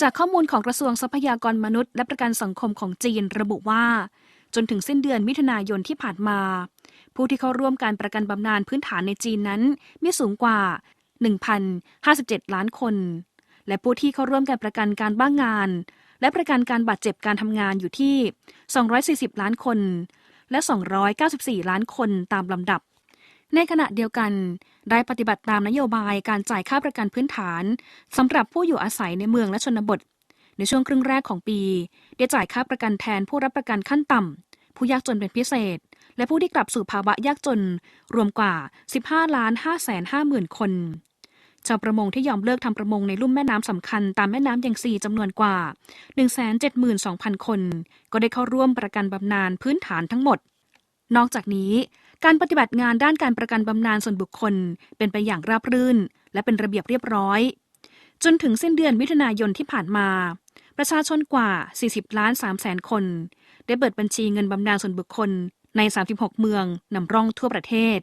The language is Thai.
จากข้อมูลของกระทรวงทรัพยากรมนุษย์ และประกันสังคมของจีนระบุว่า จนถึงสิ้นเดือนมิถุนายนที่ผ่านมา ผู้ที่เข้าร่วมการประกันบำนาญพื้นฐานในจีนนั้นมีสูงกว่า 1,057 ล้านคน และผู้ที่เข้าร่วมการประกันการบ้างงาน และประกันการบาดเจ็บการทำงานอยู่ที่ 240 ล้านคน และ 294 ล้านคนตามลำดับ ในขณะเดียวกัน ได้ปฏิบัติตามนโยบายการจ่ายค่าประกันพื้นฐานสำหรับผู้อยู่อาศัยในเมืองและชนบท ในช่วงครึ่งแรกของปี ได้จ่ายค่าประกันแทนผู้รับประกันขั้นต่ำผู้ยากจนเป็นพิเศษ และผู้ที่กลับสู่ภาวะยากจน รวมกว่า 15ล้าน5แสน5หมื่นคนชาวประมงที่ยอมเลิกทำประมงในลุ่มแม่น้ำสำคัญตามแม่น้ำยังซีจำนวนกว่า 172,000 คน ก็ได้เข้าร่วมประกันบำนาญพื้นฐานทั้งหมด นอกจากนี้ การปฏิบัติงานด้านการประกันบำนาญส่วนบุคคล เป็นไปอย่างราบรื่น และเป็นระเบียบเรียบร้อย จนถึงสิ้นเดือนมิถุนายนที่ผ่านมา ประชาชนกว่า 40 ล้าน3แสนคน ได้เปิดบัญชีเงินบำนาญส่วนบุคคลใน 36 เมืองนำร่องทั่วประเทศ